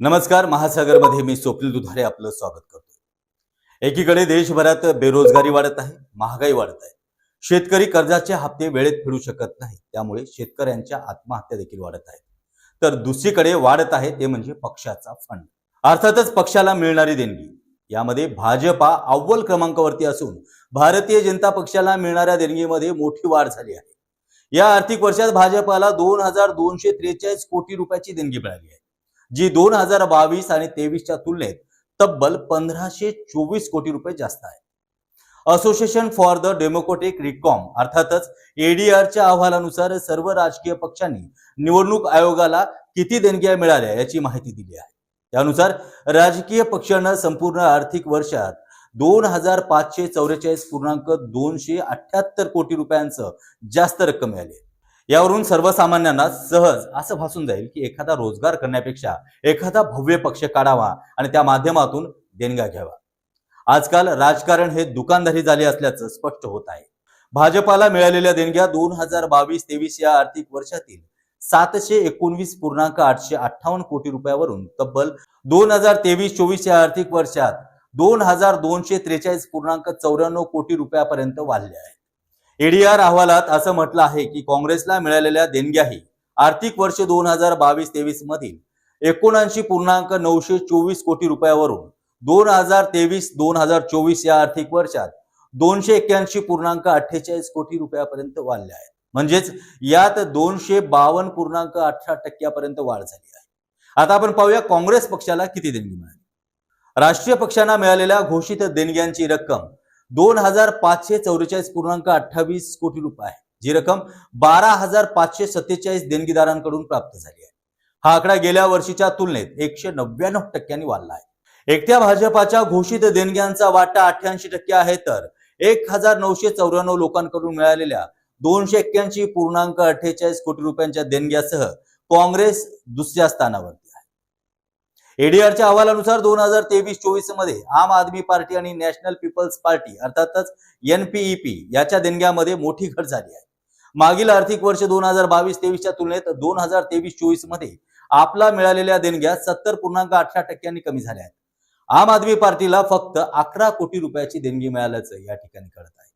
नमस्कार महासागरमध्ये मी स्वप्नील दुधारे आपलं स्वागत करतोय. एकीकडे देशभरात बेरोजगारी वाढत आहे महागाई वाढत आहे. शेतकरी कर्जाचे हप्ते वेळेत फेडू शकत नाही त्यामुळे शेतकऱ्यांच्या आत्महत्या देखील वाढत आहेत. तर दुसरीकडे वाढत आहे ते म्हणजे पक्षाचा फंड. अर्थातच पक्षाला मिळणारी देणगी. यामध्ये भाजपा अव्वल क्रमांकावरती असून भारतीय जनता पक्षाला मिळणाऱ्या देणगीमध्ये मोठी वाढ झाली आहे. या आर्थिक वर्षात भाजपाला दोन हजार दोनशे त्रेचाळीस कोटी रुपयाची देणगी मिळाली आहे. जी दोन हजार बावीस आणि तेवीसच्या तुलनेत तब्बल पंधराशे चोवीस कोटी रुपये जास्त आहे. असोसिएशन फॉर द डेमोक्रेटिक रिकॉम अर्थातच एडीआरच्या अहवालानुसार सर्व राजकीय पक्षांनी निवडणूक आयोगाला किती देणग्या मिळाल्या याची माहिती दिली आहे. त्यानुसार राजकीय पक्षांना संपूर्ण आर्थिक वर्षात दोन हजार पाचशे चौवेचाळीस पूर्णांक दोनशे अठ्याहत्तर कोटी रुपयांचं जास्त रक्कम मिळाली यावरून सर्वसामान्यांना सहज असं भासून जाईल की एखादा रोजगार करण्यापेक्षा एखादा भव्य पक्ष काढावा आणि त्या माध्यमातून देणग्या घ्यावा. आजकाल राजकारण हे दुकानदारी झाले असल्याचं स्पष्ट होत आहे. भाजपाला मिळालेल्या देणग्या दोन हजार बावीस तेवीस या आर्थिक वर्षातील सातशे एकोणवीस पूर्णांक आठशे अठ्ठावन्न कोटी रुपयावरून तब्बल दोन हजार तेवीस चोवीस या आर्थिक वर्षात दोन हजार दोनशे त्रेचाळीस पूर्णांक चौऱ्याण्णव कोटी रुपयापर्यंत वाढले आहे. एडीआर अहवालात असं म्हटलं आहे की काँग्रेसला मिळालेल्या देणग्याही आर्थिक वर्ष दोन हजार बावीस तेवीस मधील एकोणऐंशी पूर्णांक नऊशे चोवीस कोटी रुपयावरून दोन हजार तेवीस दोन हजार चोवीस या आर्थिक वर्षात दोनशे एक्क्याऐंशी पूर्णांक अठ्ठेचाळीस कोटी रुपयापर्यंत वाढले आहेत. म्हणजेच यात दोनशे बावन्न पूर्णांक अठरा टक्क्यापर्यंत वाढ झाली आहे. आता आपण पाहूया काँग्रेस पक्षाला किती देणगी मिळाली. राष्ट्रीय पक्षांना मिळालेल्या घोषित देणग्यांची रक्कम दोन हजार पाचशे चौवेचाळीस पूर्णांक अठ्ठावीस कोटी रुपये आहे. जी रक्कम बारा हजार पाचशे सत्तेचाळीस देणगीदारांकडून प्राप्त झाली आहे. हा आकडा गेल्या वर्षीच्या तुलनेत एकशे नव्याण्णव टक्क्यांनी वाढला आहे. एकट्या भाजपाच्या घोषित देणग्यांचा वाटा अठ्ठ्याऐंशी टक्के आहे तर एक हजार नऊशे चौऱ्याण्णव लोकांकडून मिळालेल्या दोनशे एक्क्याऐंशी पूर्णांक अठ्ठेचाळीस कोटी रुपयांच्या देणग्यासह काँग्रेस दुसऱ्या स्थानावरती एडीआरच्या अहवालानुसार दोन हजार तेवीस चोवीसमध्ये आम आदमी पार्टी आणि नॅशनल पीपल्स पार्टी अर्थातच एनपीईपी याच्या देणग्यामध्ये मोठी घट झाली आहे. मागील आर्थिक वर्ष दोन हजार बावीस तेवीसच्या तुलनेत दोन हजार तेवीस चोवीसमध्ये आपला मिळालेल्या देणग्या सत्तर पूर्णांक अठरा टक्क्यांनी कमी झाल्या आहेत. आम आदमी पार्टीला फक्त अकरा कोटी रुपयाची देणगी मिळाल्याचं या ठिकाणी कळत आहे.